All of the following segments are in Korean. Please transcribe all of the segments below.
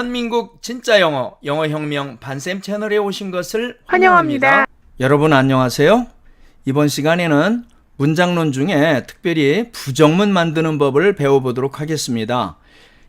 대한민국 진짜 영어, 영어 혁명 반쌤 채널에 오신 것을 환영합니다. 환영합니다. 여러분 안녕하세요. 이번 시간에는 문장론 중에 특별히 부정문 만드는 법을 배워보도록 하겠습니다.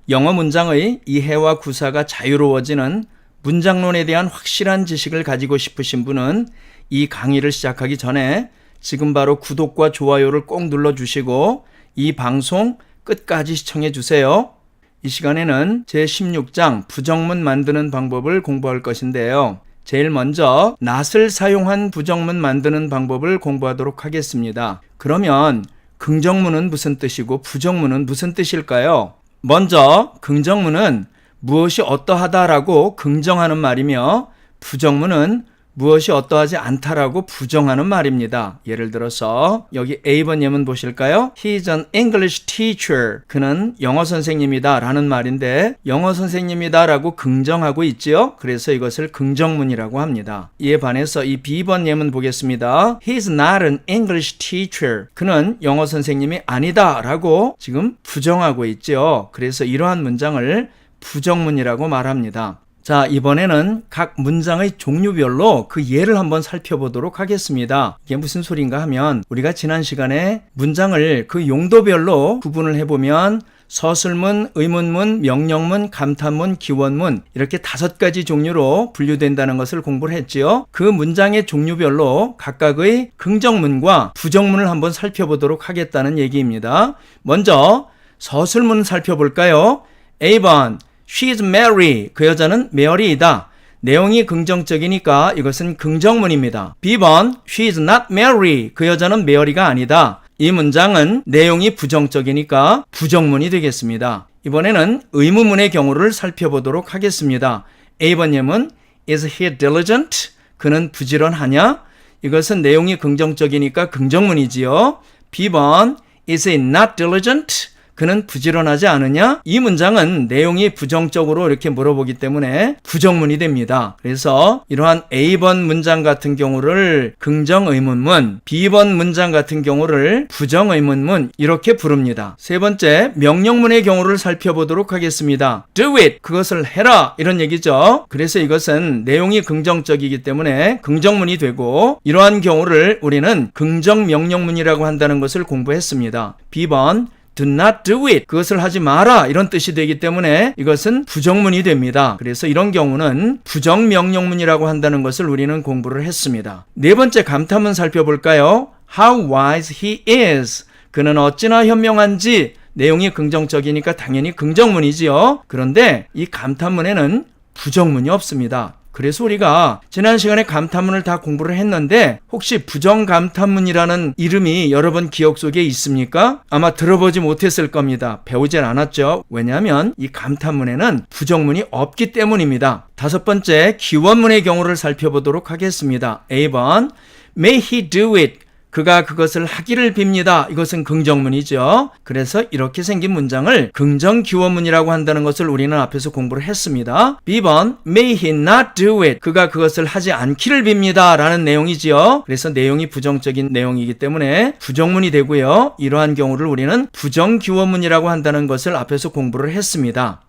영어 문장의 이해와 구사가 자유로워지는 문장론에 대한 확실한 지식을 가지고 싶으신 분은 이 강의를 시작하기 전에 지금 바로 구독과 좋아요를 꼭 눌러주시고 이 방송 끝까지 시청해 주세요. 이 시간에는 제16장 부정문 만드는 방법을 공부할 것인데요. 제일 먼저 not을 사용한 부정문 만드는 방법을 공부하도록 하겠습니다. 그러면 긍정문은 무슨 뜻이고 부정문은 무슨 뜻일까요? 먼저 긍정문은 무엇이 어떠하다라고 긍정하는 말이며 부정문은 무엇이 어떠하지 않다라고 부정하는 말입니다. 예를 들어서 여기 A번 예문 보실까요? He's an English teacher. 그는 영어 선생님이다 라는 말인데 영어 선생님이다 라고 긍정하고 있지요. 그래서 이것을 긍정문이라고 합니다. 이에 반해서 이 B번 예문 보겠습니다. He's not an English teacher. 그는 영어 선생님이 아니다 라고 지금 부정하고 있지요. 그래서 이러한 문장을 부정문이라고 말합니다. 자, 이번에는 각 문장의 종류별로 그 예를 한번 살펴보도록 하겠습니다. 이게 무슨 소리인가 하면 우리가 지난 시간에 문장을 그 용도별로 구분을 해보면 서술문, 의문문, 명령문, 감탄문, 기원문 이렇게 다섯 가지 종류로 분류된다는 것을 공부를 했지요. 그 문장의 종류별로 각각의 긍정문과 부정문을 한번 살펴보도록 하겠다는 얘기입니다. 먼저 서술문 살펴볼까요? A번 She's Mary. 그 여자는 메어리이다. 내용이 긍정적이니까 이것은 긍정문입니다. B번 She's not Mary. 그 여자는 메어리가 아니다. 이 문장은 내용이 부정적이니까 부정문이 되겠습니다. 이번에는 의문문의 경우를 살펴보도록 하겠습니다. A번 예문 Is he diligent? 그는 부지런하냐? 이것은 내용이 긍정적이니까 긍정문이지요. B번 Is he not diligent? 그는 부지런하지 않으냐? 이 문장은 내용이 부정적으로 이렇게 물어보기 때문에 부정문이 됩니다. 그래서 이러한 A번 문장 같은 경우를 긍정 의문문, B번 문장 같은 경우를 부정 의문문 이렇게 부릅니다. 세 번째, 명령문의 경우를 살펴보도록 하겠습니다. Do it! 그것을 해라! 이런 얘기죠. 그래서 이것은 내용이 긍정적이기 때문에 긍정문이 되고 이러한 경우를 우리는 긍정 명령문이라고 한다는 것을 공부했습니다. B번 do not do it. 그것을 하지 마라. 이런 뜻이 되기 때문에 이것은 부정문이 됩니다. 그래서 이런 경우는 부정명령문이라고 한다는 것을 우리는 공부를 했습니다. 네 번째 감탄문 살펴볼까요? How wise he is. 그는 어찌나 현명한지 내용이 긍정적이니까 당연히 긍정문이지요. 그런데 이 감탄문에는 부정문이 없습니다. 그래서 우리가 지난 시간에 감탄문을 다 공부를 했는데 혹시 부정 감탄문이라는 이름이 여러분 기억 속에 있습니까? 아마 들어보지 못했을 겁니다. 배우진 않았죠. 왜냐하면 이 감탄문에는 부정문이 없기 때문입니다. 다섯 번째 기원문의 경우를 살펴보도록 하겠습니다. A번 May he do it 그가 그것을 하기를 빕니다. 이것은 긍정문이죠. 그래서 이렇게 생긴 문장을 긍정 기원문이라고 한다는 것을 우리는 앞에서 공부를 했습니다. B번 May he not do it. 그가 그것을 하지 않기를 빕니다. 라는 내용이지요. 그래서 내용이 부정적인 내용이기 때문에 부정문이 되고요. 이러한 경우를 우리는 부정 기원문이라고 한다는 것을 앞에서 공부를 했습니다.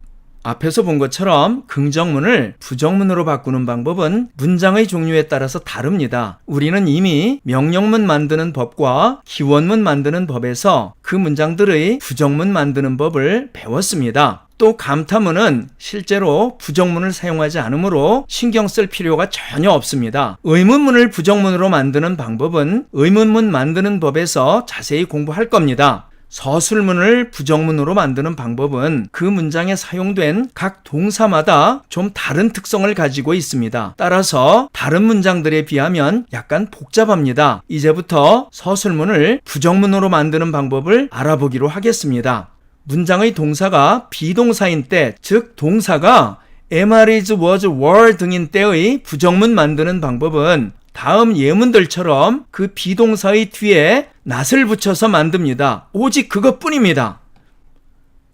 앞에서 본 것처럼 긍정문을 부정문으로 바꾸는 방법은 문장의 종류에 따라서 다릅니다. 우리는 이미 명령문 만드는 법과 기원문 만드는 법에서 그 문장들의 부정문 만드는 법을 배웠습니다. 또 감탄문은 실제로 부정문을 사용하지 않으므로 신경 쓸 필요가 전혀 없습니다. 의문문을 부정문으로 만드는 방법은 의문문 만드는 법에서 자세히 공부할 겁니다. 서술문을 부정문으로 만드는 방법은 그 문장에 사용된 각 동사마다 좀 다른 특성을 가지고 있습니다. 따라서 다른 문장들에 비하면 약간 복잡합니다. 이제부터 서술문을 부정문으로 만드는 방법을 알아보기로 하겠습니다. 문장의 동사가 비동사인 때, 즉 동사가 am, is, was, were 등인 때의 부정문 만드는 방법은 다음 예문들처럼 그 비동사의 뒤에 낫을 붙여서 만듭니다. 오직 그것뿐입니다.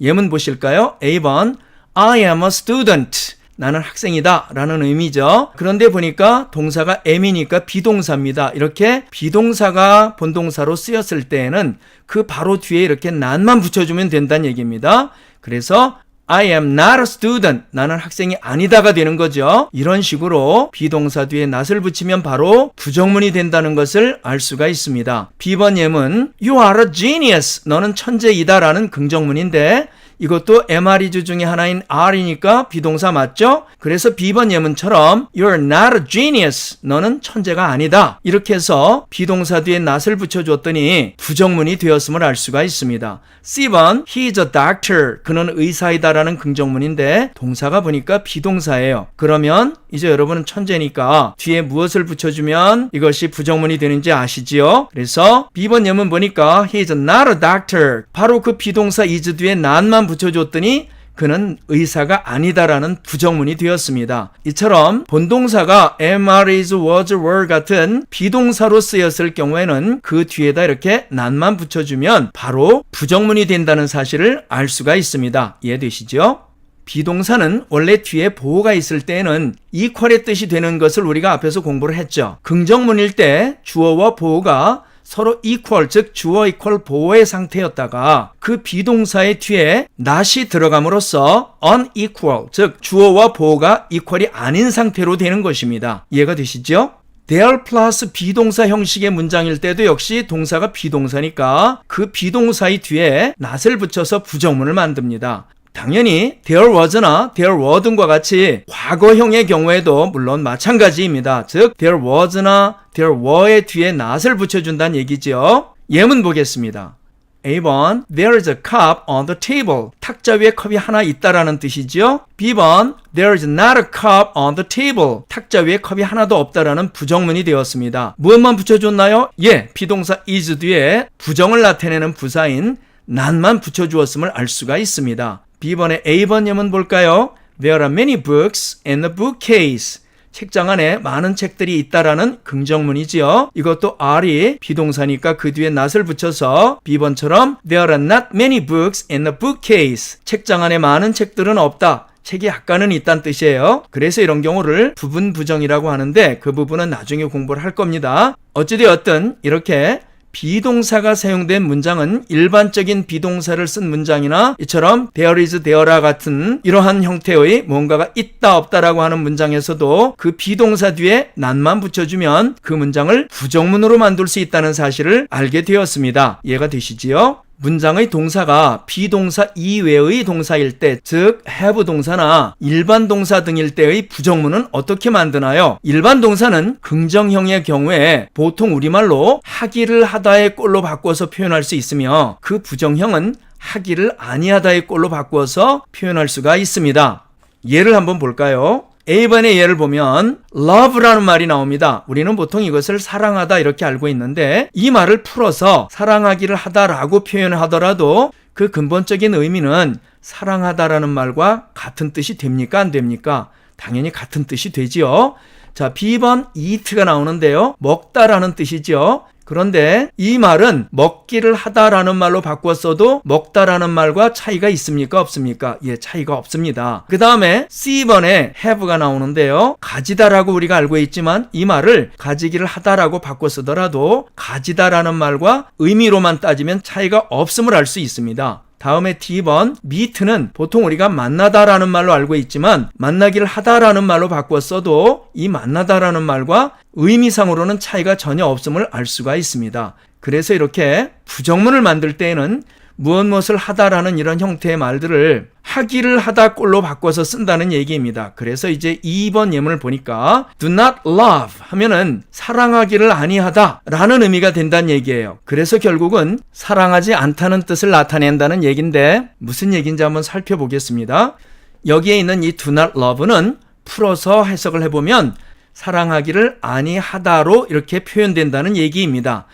예문 보실까요? A번 I am a student. 나는 학생이다 라는 의미죠. 그런데 보니까 동사가 am이니까 비동사입니다. 이렇게 비동사가 본동사로 쓰였을 때에는 그 바로 뒤에 이렇게 난만 붙여주면 된다는 얘기입니다. 그래서 I am not a student. 나는 학생이 아니다가 되는 거죠. 이런 식으로 비동사 뒤에 not을 붙이면 바로 부정문이 된다는 것을 알 수가 있습니다. B번 예문 You are a genius. 너는 천재이다라는 긍정문인데 이것도 MR이주 중에 하나인 R이니까 비동사 맞죠? 그래서 B번 예문처럼 You're not a genius. 너는 천재가 아니다. 이렇게 해서 비동사 뒤에 not을 붙여줬더니 부정문이 되었음을 알 수가 있습니다. C번 He's a doctor. 그는 의사이다라는 긍정문인데 동사가 보니까 비동사예요. 그러면 이제 여러분은 천재니까 뒤에 무엇을 붙여주면 이것이 부정문이 되는지 아시지요? 그래서 B번 예문 보니까 He's not a doctor. 바로 그 비동사 is 뒤에 not만 붙여줬더니 그는 의사가 아니다라는 부정문이 되었습니다. 이처럼 본동사가 am, are, is, was, were 같은 비동사로 쓰였을 경우에는 그 뒤에다 이렇게 난만 붙여주면 바로 부정문이 된다는 사실을 알 수가 있습니다. 이해되시죠? 비동사는 원래 뒤에 보호가 있을 때에는 equal의 뜻이 되는 것을 우리가 앞에서 공부를 했죠. 긍정문일 때 주어와 보호가 서로 equal, 즉 주어 equal 보호의 상태였다가 그 비동사의 뒤에 not이 들어감으로써 unequal, 즉 주어와 보호가 equal이 아닌 상태로 되는 것입니다. 이해가 되시죠? there 플러스 비동사 형식의 문장일 때도 역시 동사가 비동사니까 그 비동사의 뒤에 not을 붙여서 부정문을 만듭니다. 당연히 there was나 there were 등과 같이 과거형의 경우에도 물론 마찬가지입니다. 즉 there was나 there were의 뒤에 not을 붙여준다는 얘기죠. 예문 보겠습니다. A번 There is a cup on the table. 탁자 위에 컵이 하나 있다라는 뜻이죠. B번 There is not a cup on the table. 탁자 위에 컵이 하나도 없다라는 부정문이 되었습니다. 무엇만 붙여줬나요? 예, 비동사 is 뒤에 부정을 나타내는 부사인 난만 붙여주었음을 알 수가 있습니다. B번의 A번 예문 볼까요? There are many books in the bookcase. 책장 안에 많은 책들이 있다라는 긍정문이지요. 이것도 R이 비동사니까 그 뒤에 not을 붙여서 B번처럼 There are not many books in the bookcase. 책장 안에 많은 책들은 없다. 책이 약간은 있다는 뜻이에요. 그래서 이런 경우를 부분 부정이라고 하는데 그 부분은 나중에 공부를 할 겁니다. 어찌되었든 이렇게 비동사가 사용된 문장은 일반적인 비동사를 쓴 문장이나 이처럼 there is there라 같은 이러한 형태의 뭔가가 있다 없다라고 하는 문장에서도 그 비동사 뒤에 난만 붙여주면 그 문장을 부정문으로 만들 수 있다는 사실을 알게 되었습니다. 이해가 되시지요? 문장의 동사가 비동사 이외의 동사일 때, 즉 have 동사나 일반 동사 등일 때의 부정문은 어떻게 만드나요? 일반 동사는 긍정형의 경우에 보통 우리말로 하기를 하다의 꼴로 바꿔서 표현할 수 있으며 그 부정형은 하기를 아니하다의 꼴로 바꾸어서 표현할 수가 있습니다. 예를 한번 볼까요? A번의 예를 보면 love라는 말이 나옵니다. 우리는 보통 이것을 사랑하다 이렇게 알고 있는데 이 말을 풀어서 사랑하기를 하다라고 표현을 하더라도 그 근본적인 의미는 사랑하다라는 말과 같은 뜻이 됩니까? 안 됩니까? 당연히 같은 뜻이 되지요. 자, B번 eat가 나오는데요. 먹다라는 뜻이죠. 그런데 이 말은 먹기를 하다라는 말로 바꿨어도 먹다라는 말과 차이가 있습니까? 없습니까? 예, 차이가 없습니다. 그 다음에 C번에 have가 나오는데요. 가지다라고 우리가 알고 있지만 이 말을 가지기를 하다라고 바꿔 쓰더라도 가지다라는 말과 의미로만 따지면 차이가 없음을 알 수 있습니다. 다음에 D번 meet는 보통 우리가 만나다라는 말로 알고 있지만 만나기를 하다라는 말로 바꿨어도 이 만나다라는 말과 의미상으로는 차이가 전혀 없음을 알 수가 있습니다. 그래서 이렇게 부정문을 만들 때에는 무엇 무엇을 하다라는 이런 형태의 말들을 하기를 하다 꼴로 바꿔서 쓴다는 얘기입니다. 그래서 이제 2번 예문을 보니까 do not love 하면은 사랑하기를 아니하다 라는 의미가 된다는 얘기예요. 그래서 결국은 사랑하지 않다는 뜻을 나타낸다는 얘기인데 무슨 얘기인지 한번 살펴보겠습니다. 여기에 있는 이 do not love는 풀어서 해석을 해보면 사랑하기를 아니하다로 이렇게 표현된다는 얘기입니다.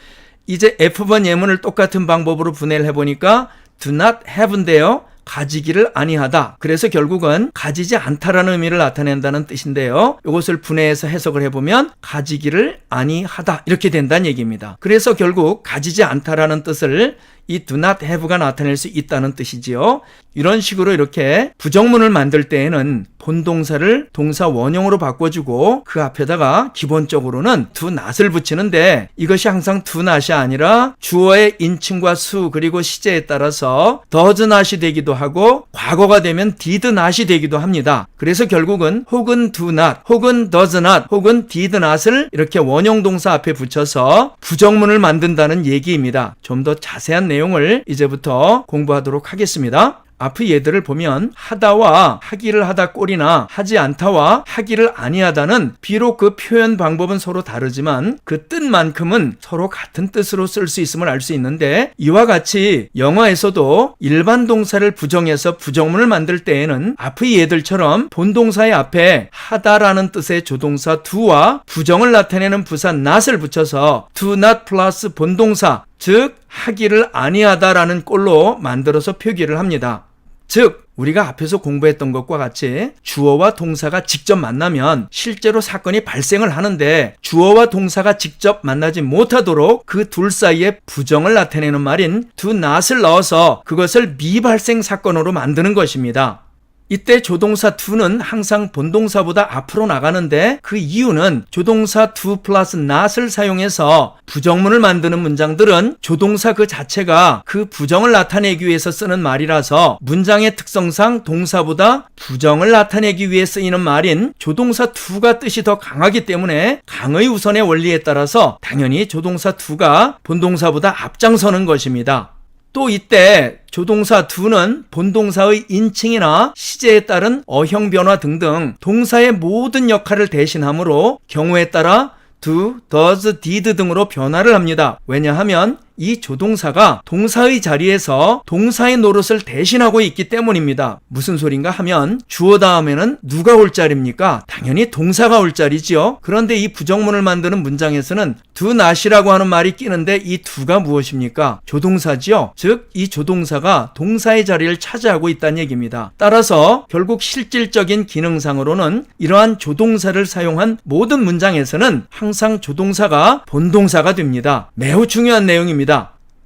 이제 F번 예문을 똑같은 방법으로 분해를 해보니까 do not have인데요. 가지기를 아니하다. 그래서 결국은 가지지 않다라는 의미를 나타낸다는 뜻인데요. 이것을 분해해서 해석을 해보면 가지기를 아니하다. 이렇게 된다는 얘기입니다. 그래서 결국 가지지 않다라는 뜻을 이 do not have가 나타낼 수 있다는 뜻이지요. 이런 식으로 이렇게 부정문을 만들 때에는 본동사를 동사 원형으로 바꿔주고 그 앞에다가 기본적으로는 do not을 붙이는데 이것이 항상 do not이 아니라 주어의 인칭과 수 그리고 시제에 따라서 does not이 되기도 하고 과거가 되면 did not이 되기도 합니다. 그래서 결국은 혹은 do not 혹은 does not 혹은 did not을 이렇게 원형 동사 앞에 붙여서 부정문을 만든다는 얘기입니다. 좀 더 자세한 내용을 이제부터 공부하도록 하겠습니다. 앞의 예들을 보면 하다와 하기를 하다 꼴이나 하지 않다와 하기를 아니하다는 비록 그 표현 방법은 서로 다르지만 그 뜻만큼은 서로 같은 뜻으로 쓸 수 있음을 알 수 있는데 이와 같이 영어에서도 일반 동사를 부정해서 부정문을 만들 때에는 앞의 예들처럼 본동사의 앞에 하다라는 뜻의 조동사 do와 부정을 나타내는 부사 not을 붙여서 do not 플러스 본동사 즉 하기를 아니하다라는 꼴로 만들어서 표기를 합니다. 즉 우리가 앞에서 공부했던 것과 같이 주어와 동사가 직접 만나면 실제로 사건이 발생을 하는데 주어와 동사가 직접 만나지 못하도록 그 둘 사이에 부정을 나타내는 말인 do not을 넣어서 그것을 미발생 사건으로 만드는 것입니다. 이때 조동사 to는 항상 본동사보다 앞으로 나가는데 그 이유는 조동사 to 플러스 not을 사용해서 부정문을 만드는 문장들은 조동사 그 자체가 그 부정을 나타내기 위해서 쓰는 말이라서 문장의 특성상 동사보다 부정을 나타내기 위해 쓰이는 말인 조동사 to가 뜻이 더 강하기 때문에 강의 우선의 원리에 따라서 당연히 조동사 to가 본동사보다 앞장서는 것입니다. 또 이때 조동사 do는 본동사의 인칭이나 시제에 따른 어형 변화 등등 동사의 모든 역할을 대신하므로 경우에 따라 do, does, did 등으로 변화를 합니다. 왜냐하면 이 조동사가 동사의 자리에서 동사의 노릇을 대신하고 있기 때문입니다. 무슨 소린가 하면 주어 다음에는 누가 올 자리입니까? 당연히 동사가 올 자리지요. 그런데 이 부정문을 만드는 문장에서는 do not이라고 하는 말이 끼는데 이 do가 무엇입니까? 조동사지요. 즉 이 조동사가 동사의 자리를 차지하고 있다는 얘기입니다. 따라서 결국 실질적인 기능상으로는 이러한 조동사를 사용한 모든 문장에서는 항상 조동사가 본동사가 됩니다. 매우 중요한 내용입니다.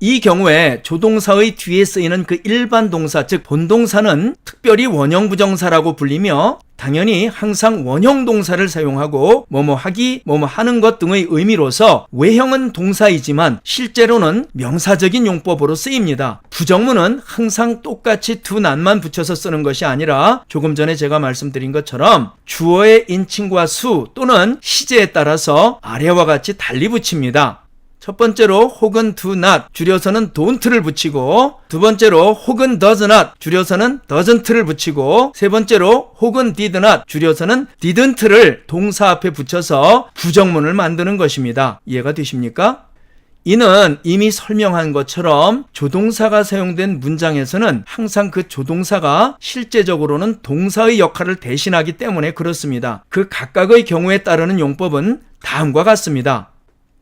이 경우에 조동사의 뒤에 쓰이는 그 일반 동사, 즉 본동사는 특별히 원형 부정사라고 불리며 당연히 항상 원형 동사를 사용하고 뭐뭐 하기, 뭐뭐 하는 것 등의 의미로서 외형은 동사이지만 실제로는 명사적인 용법으로 쓰입니다. 부정문은 항상 똑같이 두 난만 붙여서 쓰는 것이 아니라 조금 전에 제가 말씀드린 것처럼 주어의 인칭과 수 또는 시제에 따라서 아래와 같이 달리 붙입니다. 첫 번째로 혹은 do not 줄여서는 don't를 붙이고 두 번째로 혹은 does not 줄여서는 doesn't를 붙이고 세 번째로 혹은 did not 줄여서는 didn't를 동사 앞에 붙여서 부정문을 만드는 것입니다. 이해가 되십니까? 이는 이미 설명한 것처럼 조동사가 사용된 문장에서는 항상 그 조동사가 실제적으로는 동사의 역할을 대신하기 때문에 그렇습니다. 그 각각의 경우에 따르는 용법은 다음과 같습니다.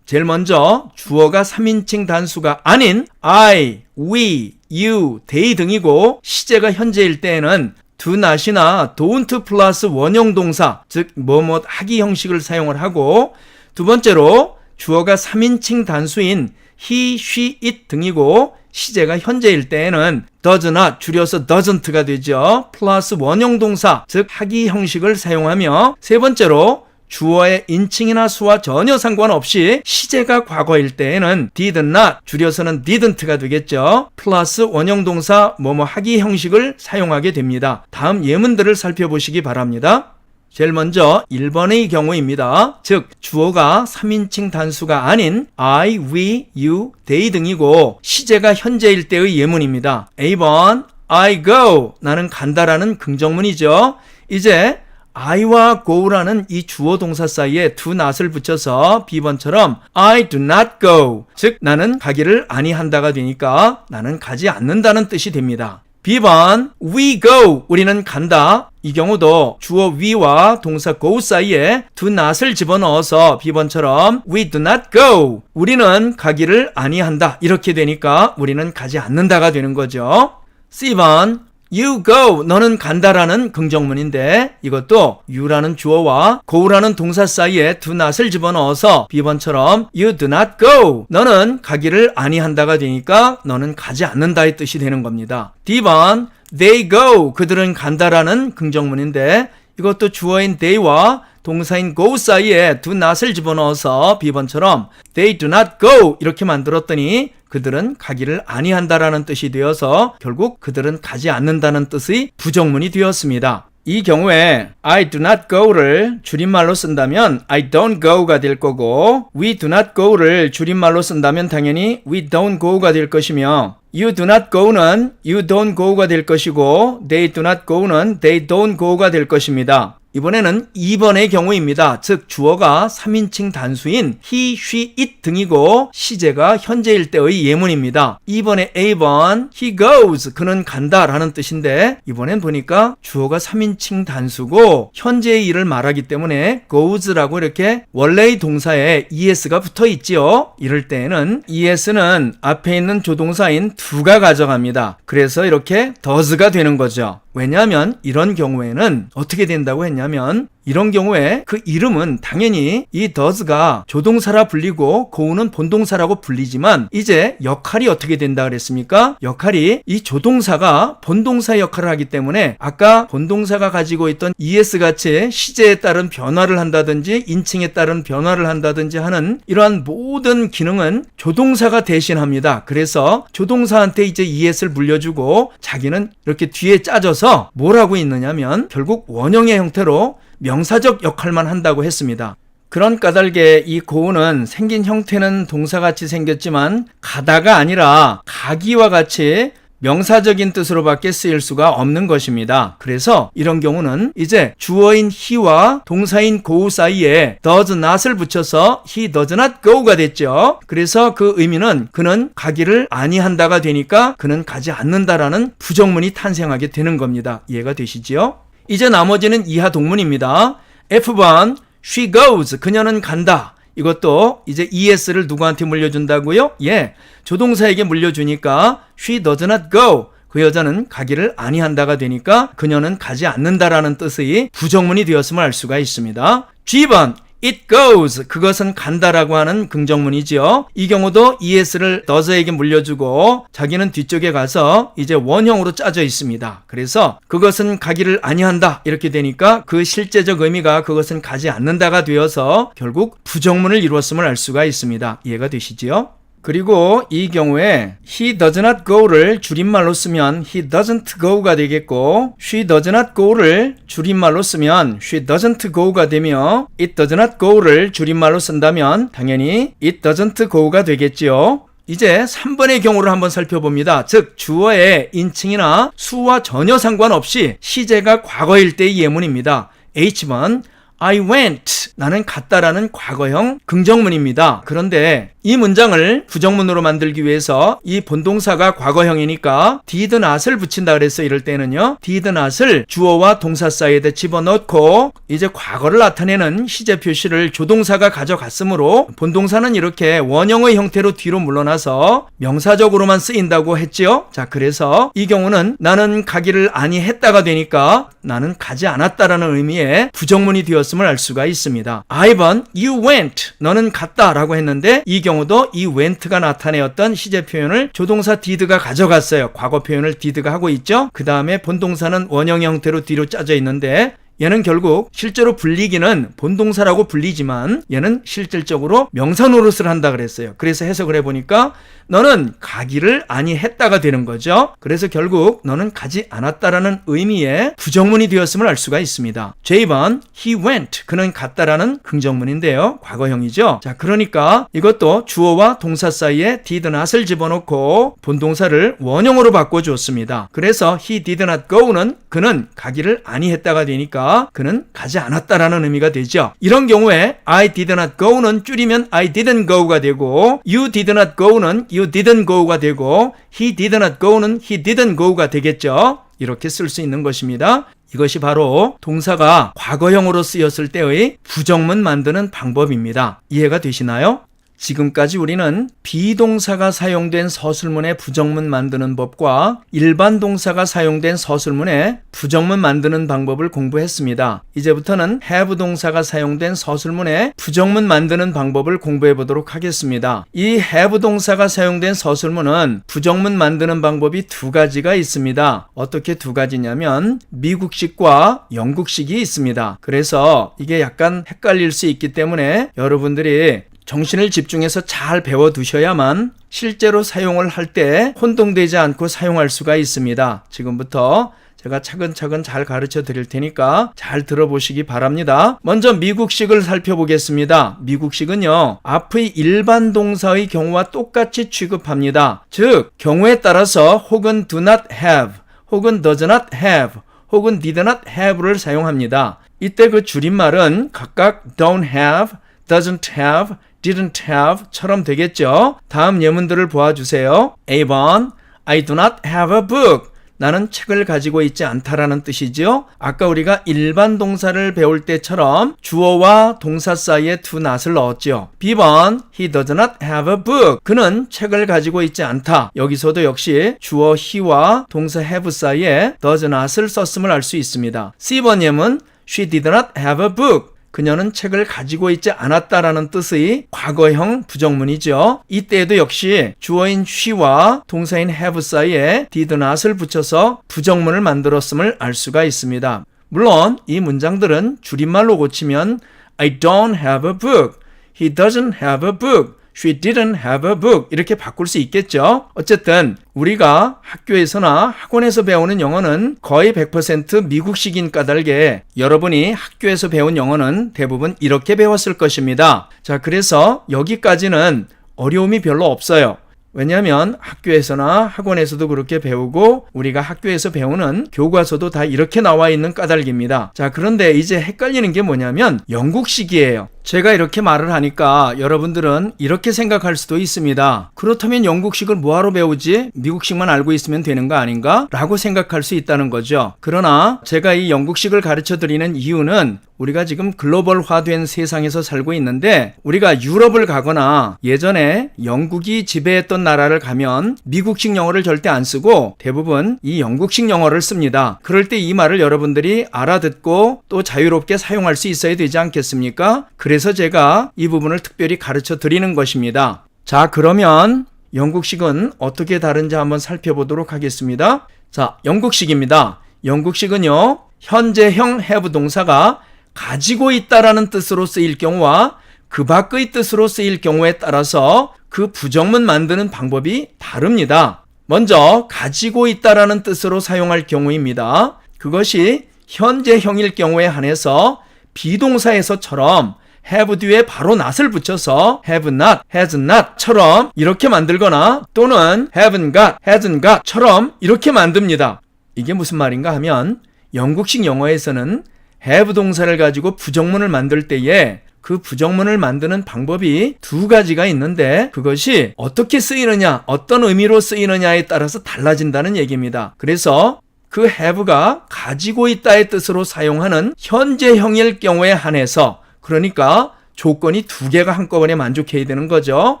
제일 먼저 주어가 3인칭 단수가 아닌 I, we, you, they 등이고 시제가 현재일 때에는 do not이나 don't 플러스 원형 동사 즉 뭐뭐 하기 형식을 사용을 하고 두 번째로 주어가 3인칭 단수인 he, she, it 등이고 시제가 현재일 때에는 does not 줄여서 doesn't가 되죠. 플러스 원형 동사 즉 하기 형식을 사용하며 세 번째로 주어의 인칭이나 수와 전혀 상관없이 시제가 과거일 때에는 did not 줄여서는 didn't가 되겠죠. 플러스 원형 동사 뭐뭐 하기 형식을 사용하게 됩니다. 다음 예문들을 살펴보시기 바랍니다. 제일 먼저 1번의 경우입니다. 즉 주어가 3인칭 단수가 아닌 I, we, you, they 등이고 시제가 현재일 때의 예문입니다. A번 I go 나는 간다라는 긍정문이죠. 이제 I와 go라는 이 주어 동사 사이에 do not을 붙여서 B번처럼 I do not go. 즉 나는 가기를 아니한다가 되니까 나는 가지 않는다는 뜻이 됩니다. B번 we go. 우리는 간다. 이 경우도 주어 we와 동사 go 사이에 do not을 집어넣어서 B번처럼 we do not go. 우리는 가기를 아니한다. 이렇게 되니까 우리는 가지 않는다가 되는 거죠. C번 You go. 너는 간다라는 긍정문인데 이것도 you라는 주어와 go라는 동사 사이에 do not을 집어넣어서 B번처럼 you do not go. 너는 가기를 아니한다가 되니까 너는 가지 않는다의 뜻이 되는 겁니다. D번 they go. 그들은 간다라는 긍정문인데 이것도 주어인 they와 동사인 go 사이에 do not을 집어넣어서 B번처럼 they do not go 이렇게 만들었더니 그들은 가기를 아니한다라는 뜻이 되어서 결국 그들은 가지 않는다는 뜻의 부정문이 되었습니다. 이 경우에 I do not go를 줄임말로 쓴다면 I don't go가 될 거고 we do not go를 줄임말로 쓴다면 당연히 we don't go가 될 것이며 you do not go는 you don't go가 될 것이고 they do not go는 they don't go가 될 것입니다. 이번에는 2번의 경우입니다. 즉 주어가 3인칭 단수인 he, she, it 등이고 시제가 현재일 때의 예문입니다. 2번의 A번 he goes 그는 간다라는 뜻인데 이번엔 보니까 주어가 3인칭 단수고 현재의 일을 말하기 때문에 goes라고 이렇게 원래의 동사에 es가 붙어 있지요. 이럴 때에는 es는 앞에 있는 조동사인 do가 가져갑니다. 그래서 이렇게 does가 되는 거죠. 왜냐하면 이런 경우에는 어떻게 된다고 했냐면 이런 경우에 그 이름은 당연히 이 does가 조동사라 불리고 go는 본동사라고 불리지만 이제 역할이 어떻게 된다 그랬습니까? 역할이 이 조동사가 본동사 역할을 하기 때문에 아까 본동사가 가지고 있던 es 같이 시제에 따른 변화를 한다든지 인칭에 따른 변화를 한다든지 하는 이러한 모든 기능은 조동사가 대신합니다. 그래서 조동사한테 이제 es를 물려주고 자기는 이렇게 뒤에 짜져서 뭘 하고 있느냐면 결국 원형의 형태로 명사적 역할만 한다고 했습니다. 그런 까닭에 이 고우는 생긴 형태는 동사같이 생겼지만 가다가 아니라 가기와 같이 명사적인 뜻으로밖에 쓰일 수가 없는 것입니다. 그래서 이런 경우는 이제 주어인 he와 동사인 go 사이에 does not을 붙여서 he does not go가 됐죠. 그래서 그 의미는 그는 가기를 아니한다가 되니까 그는 가지 않는다라는 부정문이 탄생하게 되는 겁니다. 이해가 되시지요? 이제 나머지는 이하 동문입니다. F번 she goes 그녀는 간다. 이것도 이제 es를 누구한테 물려준다고요? 예. 조동사에게 물려주니까 she does not go. 그 여자는 가기를 아니한다가 되니까 그녀는 가지 않는다라는 뜻의 부정문이 되었음을 알 수가 있습니다. G번 It goes. 그것은 간다라고 하는 긍정문이지요. 이 경우도 es를 does에게 물려주고 자기는 뒤쪽에 가서 이제 원형으로 짜져 있습니다. 그래서 그것은 가기를 아니한다. 이렇게 되니까 그 실제적 의미가 그것은 가지 않는다가 되어서 결국 부정문을 이루었음을 알 수가 있습니다. 이해가 되시지요? 그리고 이 경우에 he does not go를 줄임말로 쓰면 he doesn't go가 되겠고 she does not go를 줄임말로 쓰면 she doesn't go가 되며 it does not go를 줄임말로 쓴다면 당연히 it doesn't go가 되겠지요. 이제 3번의 경우를 한번 살펴봅니다. 즉 주어의 인칭이나 수와 전혀 상관없이 시제가 과거일 때의 예문입니다. H번 I went 나는 갔다라는 과거형 긍정문입니다. 그런데 이 문장을 부정문으로 만들기 위해서 이 본동사가 과거형이니까 did not을 붙인다 그랬어 이럴 때는요. did not을 주어와 동사 사이에 집어넣고 이제 과거를 나타내는 시제 표시를 조동사가 가져갔으므로 본동사는 이렇게 원형의 형태로 뒤로 물러나서 명사적으로만 쓰인다고 했지요. 자 그래서 이 경우는 나는 가기를 아니 했다가 되니까 나는 가지 않았다라는 의미의 부정문이 되었 음을 알 수가 있습니다. I번 you went 너는 갔다라고 했는데 이 경우도 이 went가 나타내었던 시제 표현을 조동사 did가 가져갔어요. 과거 표현을 did가 하고 있죠. 그 다음에 본동사는 원형 형태로 뒤로 짜져 있는데 얘는 결국 실제로 불리기는 본동사라고 불리지만 얘는 실질적으로 명사 노릇을 한다 그랬어요. 그래서 해석을 해보니까 너는 가기를 아니 했다가 되는 거죠. 그래서 결국 너는 가지 않았다라는 의미의 부정문이 되었음을 알 수가 있습니다. J번 he went 그는 갔다라는 긍정문인데요. 과거형이죠. 자 그러니까 이것도 주어와 동사 사이에 did not을 집어넣고 본동사를 원형으로 바꿔주었습니다. 그래서 he did not go는 그는 가기를 아니 했다가 되니까 그는 가지 않았다라는 의미가 되죠. 이런 경우에 I did not go는 줄이면 I didn't go가 되고 you did not go는 you didn't go가 되고 he did not go는 he didn't go가 되겠죠. 이렇게 쓸 수 있는 것입니다. 이것이 바로 동사가 과거형으로 쓰였을 때의 부정문 만드는 방법입니다. 이해가 되시나요? 지금까지 우리는 비동사가 사용된 서술문의 부정문 만드는 법과 일반 동사가 사용된 서술문의 부정문 만드는 방법을 공부했습니다. 이제부터는 have 동사가 사용된 서술문의 부정문 만드는 방법을 공부해 보도록 하겠습니다. 이 have 동사가 사용된 서술문은 부정문 만드는 방법이 두 가지가 있습니다. 어떻게 두 가지냐면 미국식과 영국식이 있습니다. 그래서 이게 약간 헷갈릴 수 있기 때문에 여러분들이 정신을 집중해서 잘 배워 두셔야만 실제로 사용을 할 때 혼동되지 않고 사용할 수가 있습니다. 지금부터 제가 차근차근 잘 가르쳐 드릴 테니까 잘 들어보시기 바랍니다. 먼저 미국식을 살펴보겠습니다. 미국식은요, 앞의 일반 동사의 경우와 똑같이 취급합니다. 즉, 경우에 따라서 혹은 do not have, 혹은 does not have, 혹은 did not have를 사용합니다. 이때 그 줄임말은 각각 don't have, doesn't have, didn't have 처럼 되겠죠. 다음 예문들을 보아주세요. A번 I do not have a book. 나는 책을 가지고 있지 않다라는 뜻이죠. 아까 우리가 일반 동사를 배울 때처럼 주어와 동사 사이에 do not을 넣었죠. B번 He does not have a book. 그는 책을 가지고 있지 않다. 여기서도 역시 주어 he와 동사 have 사이에 does not을 썼음을 알 수 있습니다. C번 예문 She did not have a book. 그녀는 책을 가지고 있지 않았다라는 뜻의 과거형 부정문이죠. 이때에도 역시 주어인 she와 동사인 have 사이에 did not을 붙여서 부정문을 만들었음을 알 수가 있습니다. 물론 이 문장들은 줄임말로 고치면 I don't have a book, he doesn't have a book, She didn't have a book. 이렇게 바꿀 수 있겠죠? 어쨌든, 우리가 학교에서나 학원에서 배우는 영어는 거의 100% 미국식인 까닭에 여러분이 학교에서 배운 영어는 대부분 이렇게 배웠을 것입니다. 자, 그래서 여기까지는 어려움이 별로 없어요. 왜냐하면 학교에서나 학원에서도 그렇게 배우고 우리가 학교에서 배우는 교과서도 다 이렇게 나와 있는 까닭입니다. 자, 그런데 이제 헷갈리는 게 뭐냐면 영국식이에요. 제가 이렇게 말을 하니까 여러분들은 이렇게 생각할 수도 있습니다. 그렇다면 영국식을 뭐하러 배우지? 미국식만 알고 있으면 되는 거 아닌가? 라고 생각할 수 있다는 거죠. 그러나 제가 이 영국식을 가르쳐 드리는 이유는 우리가 지금 글로벌화된 세상에서 살고 있는데 우리가 유럽을 가거나 예전에 영국이 지배했던 나라를 가면 미국식 영어를 절대 안 쓰고 대부분 이 영국식 영어를 씁니다. 그럴 때 이 말을 여러분들이 알아듣고 또 자유롭게 사용할 수 있어야 되지 않겠습니까? 그래서 제가 이 부분을 특별히 가르쳐 드리는 것입니다. 자, 그러면 영국식은 어떻게 다른지 한번 살펴보도록 하겠습니다. 자, 영국식입니다. 영국식은요, 현재형 have 동사가 가지고 있다라는 뜻으로 쓰일 경우와 그 밖의 뜻으로 쓰일 경우에 따라서 그 부정문 만드는 방법이 다릅니다. 먼저 가지고 있다라는 뜻으로 사용할 경우입니다. 그것이 현재형일 경우에 한해서 비동사에서처럼 have 뒤에 바로 not을 붙여서 have not, has not처럼 이렇게 만들거나 또는 haven't got, hasn't got처럼 이렇게 만듭니다. 이게 무슨 말인가 하면 영국식 영어에서는 have 동사를 가지고 부정문을 만들 때에 그 부정문을 만드는 방법이 두 가지가 있는데 그것이 어떻게 쓰이느냐, 어떤 의미로 쓰이느냐에 따라서 달라진다는 얘기입니다. 그래서 그 have가 가지고 있다의 뜻으로 사용하는 현재형일 경우에 한해서 그러니까 조건이 두 개가 한꺼번에 만족해야 되는 거죠.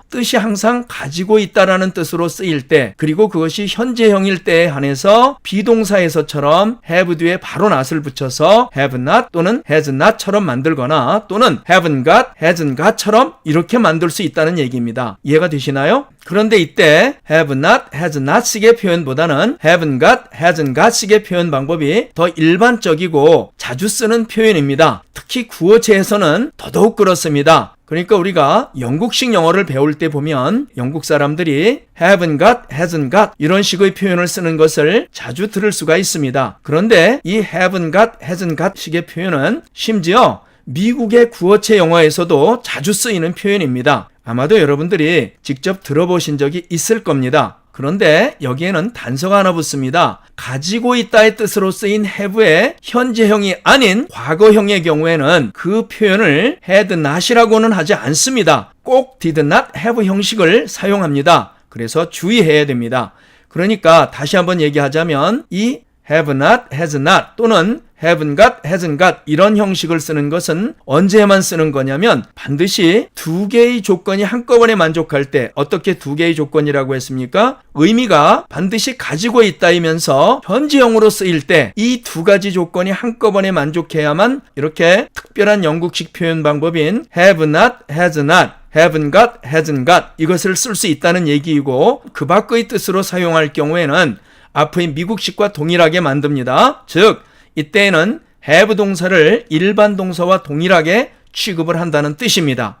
뜻이 항상 가지고 있다라는 뜻으로 쓰일 때, 그리고 그것이 현재형일 때에 한해서 비동사에서처럼 have 뒤에 바로 not을 붙여서 have not 또는 has not처럼 만들거나 또는 haven't got, hasn't got처럼 이렇게 만들 수 있다는 얘기입니다. 이해가 되시나요? 그런데 이때 have not, has not식의 표현보다는 haven't got, hasn't got식의 표현 방법이 더 일반적이고 자주 쓰는 표현입니다. 특히 구어체에서는 더더욱 그렇습니다. 그러니까 우리가 영국식 영어를 배울 때 보면 영국 사람들이 haven't got, hasn't got 이런 식의 표현을 쓰는 것을 자주 들을 수가 있습니다. 그런데 이 haven't got, hasn't got 식의 표현은 심지어 미국의 구어체 영어에서도 자주 쓰이는 표현입니다. 아마도 여러분들이 직접 들어보신 적이 있을 겁니다. 그런데 여기에는 단서가 하나 붙습니다. 가지고 있다의 뜻으로 쓰인 have의 현재형이 아닌 과거형의 경우에는 그 표현을 had not이라고는 하지 않습니다. 꼭 did not have 형식을 사용합니다. 그래서 주의해야 됩니다. 그러니까 다시 한번 얘기하자면 이 have not, has not 또는 haven't got, hasn't got 이런 형식을 쓰는 것은 언제만 쓰는 거냐면 반드시 두 개의 조건이 한꺼번에 만족할 때 어떻게 두 개의 조건이라고 했습니까? 의미가 반드시 가지고 있다이면서 현지형으로 쓰일 때 이 두 가지 조건이 한꺼번에 만족해야만 이렇게 특별한 영국식 표현 방법인 have not, has not haven't got, hasn't got 이것을 쓸 수 있다는 얘기이고 그 밖의 뜻으로 사용할 경우에는 앞의 미국식과 동일하게 만듭니다. 즉 이때에는 have 동사를 일반 동사와 동일하게 취급을 한다는 뜻입니다.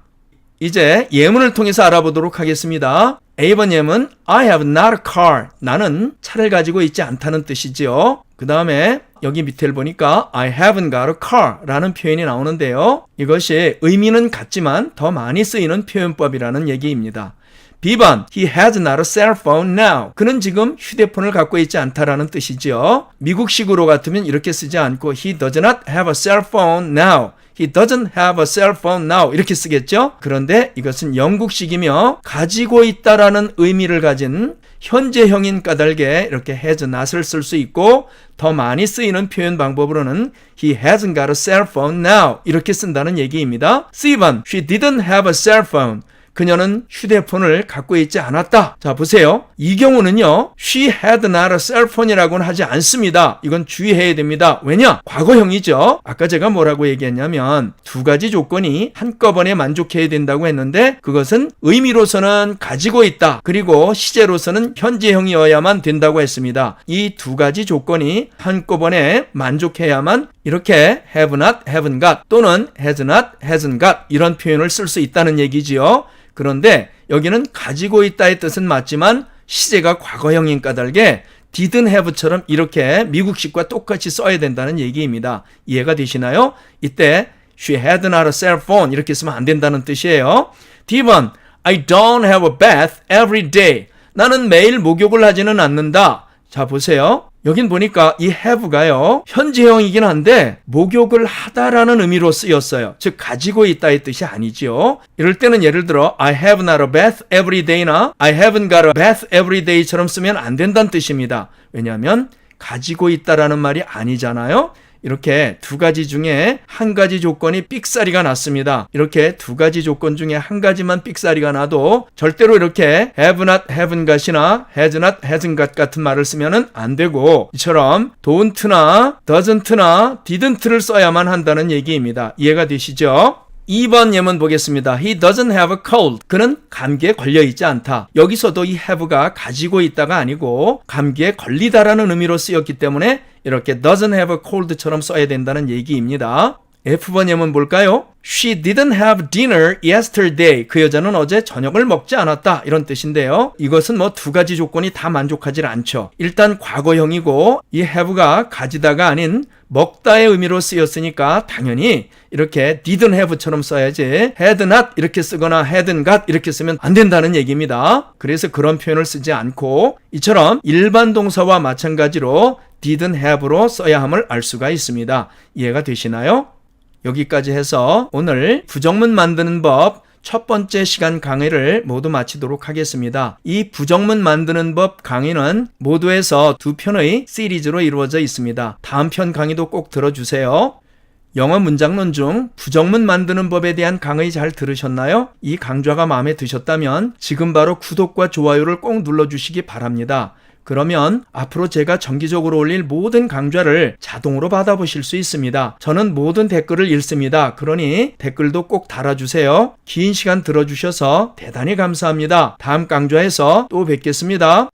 이제 예문을 통해서 알아보도록 하겠습니다. A번 예문 I have not a car. 나는 차를 가지고 있지 않다는 뜻이지요. 그 다음에 여기 밑에를 보니까 I haven't got a car 라는 표현이 나오는데요. 이것이 의미는 같지만 더 많이 쓰이는 표현법이라는 얘기입니다. B번 He has not a cell phone now. 그는 지금 휴대폰을 갖고 있지 않다라는 뜻이지요. 미국식으로 같으면 이렇게 쓰지 않고 He does not have a cell phone now. He doesn't have a cell phone now. 이렇게 쓰겠죠? 그런데 이것은 영국식이며 가지고 있다라는 의미를 가진 현재형인 까닭에 이렇게 has not을 쓸 수 있고 더 많이 쓰이는 표현 방법으로는 he hasn't got a cell phone now 이렇게 쓴다는 얘기입니다. C번 she didn't have a cell phone. 그녀는 휴대폰을 갖고 있지 않았다. 자, 보세요. 이 경우는요, she had not a cell phone이라고는 하지 않습니다. 이건 주의해야 됩니다. 왜냐? 과거형이죠. 아까 제가 뭐라고 얘기했냐면, 두 가지 조건이 한꺼번에 만족해야 된다고 했는데, 그것은 의미로서는 가지고 있다. 그리고 시제로서는 현재형이어야만 된다고 했습니다. 이 두 가지 조건이 한꺼번에 만족해야만 이렇게 have not, haven't got 또는 has not, hasn't got 이런 표현을 쓸 수 있다는 얘기지요. 그런데 여기는 가지고 있다의 뜻은 맞지만 시제가 과거형인 까닭에 didn't have처럼 이렇게 미국식과 똑같이 써야 된다는 얘기입니다. 이해가 되시나요? 이때 she had not a cell phone 이렇게 쓰면 안 된다는 뜻이에요. D번 I don't have a bath every day. 나는 매일 목욕을 하지는 않는다. 자 보세요. 여긴 보니까 이 have가요 현재형이긴 한데 목욕을 하다라는 의미로 쓰였어요. 즉 가지고 있다의 뜻이 아니지요. 이럴 때는 예를 들어 I have not a bath every day나 I haven't got a bath every day처럼 쓰면 안 된다는 뜻입니다. 왜냐하면 가지고 있다라는 말이 아니잖아요. 이렇게 두 가지 중에 한 가지 조건이 삑사리가 났습니다. 이렇게 두 가지 조건 중에 한 가지만 삑사리가 나도 절대로 이렇게 have not, haven't got이나 has not, hasn't got 같은 말을 쓰면은 안 되고 이처럼 don't나 doesn't나 didn't를 써야만 한다는 얘기입니다. 이해가 되시죠? 2번 예문 보겠습니다. He doesn't have a cold. 그는 감기에 걸려 있지 않다. 여기서도 이 have가 가지고 있다가 아니고 감기에 걸리다라는 의미로 쓰였기 때문에 이렇게 doesn't have a cold처럼 써야 된다는 얘기입니다. F번 예문 볼까요? She didn't have dinner yesterday. 그 여자는 어제 저녁을 먹지 않았다. 이런 뜻인데요. 이것은 뭐 두 가지 조건이 다 만족하지 않죠. 일단 과거형이고 이 have가 가지다가 아닌 먹다의 의미로 쓰였으니까 당연히 이렇게 didn't have처럼 써야지 had not 이렇게 쓰거나 hadn't got 이렇게 쓰면 안 된다는 얘기입니다. 그래서 그런 표현을 쓰지 않고 이처럼 일반 동사와 마찬가지로 didn't have로 써야 함을 알 수가 있습니다. 이해가 되시나요? 여기까지 해서 오늘 부정문 만드는 법 첫 번째 시간 강의를 모두 마치도록 하겠습니다. 이 부정문 만드는 법 강의는 모두에서 두 편의 시리즈로 이루어져 있습니다. 다음 편 강의도 꼭 들어주세요. 영어 문장론 중 부정문 만드는 법에 대한 강의 잘 들으셨나요? 이 강좌가 마음에 드셨다면 지금 바로 구독과 좋아요를 꼭 눌러주시기 바랍니다. 그러면 앞으로 제가 정기적으로 올릴 모든 강좌를 자동으로 받아보실 수 있습니다. 저는 모든 댓글을 읽습니다. 그러니 댓글도 꼭 달아주세요. 긴 시간 들어주셔서 대단히 감사합니다. 다음 강좌에서 또 뵙겠습니다.